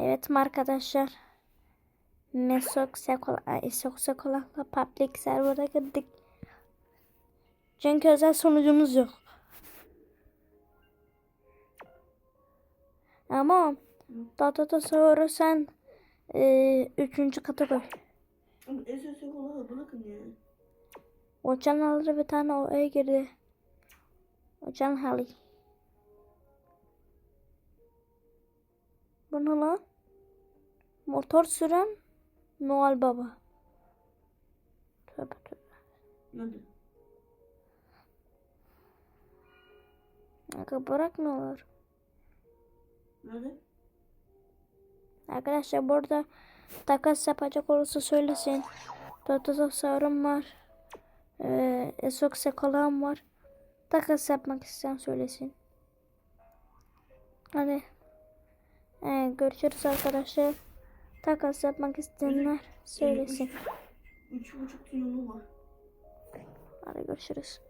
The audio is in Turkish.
Evet arkadaşlar? Mesok Sekola, Esok Sekolak'la Public Server'a girdik. Çünkü özel sunucumuz yok. Ama Data sonra sen e, üçüncü kata koy. Ama SS olarak bırakın ya. O canlıları bir tane oraya girdi. O can ne lan? Motor süren Noel Baba. Tövbe tövbe. Hadi. Aga bırakmıyorlar. Hadi. Arkadaşlar burada takas yapacak olursa söylesin. Dotosaurum var. Ee, Esoksekolam var. Takas yapmak isteyen söylesin. Hadi. Ee, görüşürüz arkadaşlar. Takas yapmak isteyenler söylesin. Üç buçuk yolu var. Hadi görüşürüz.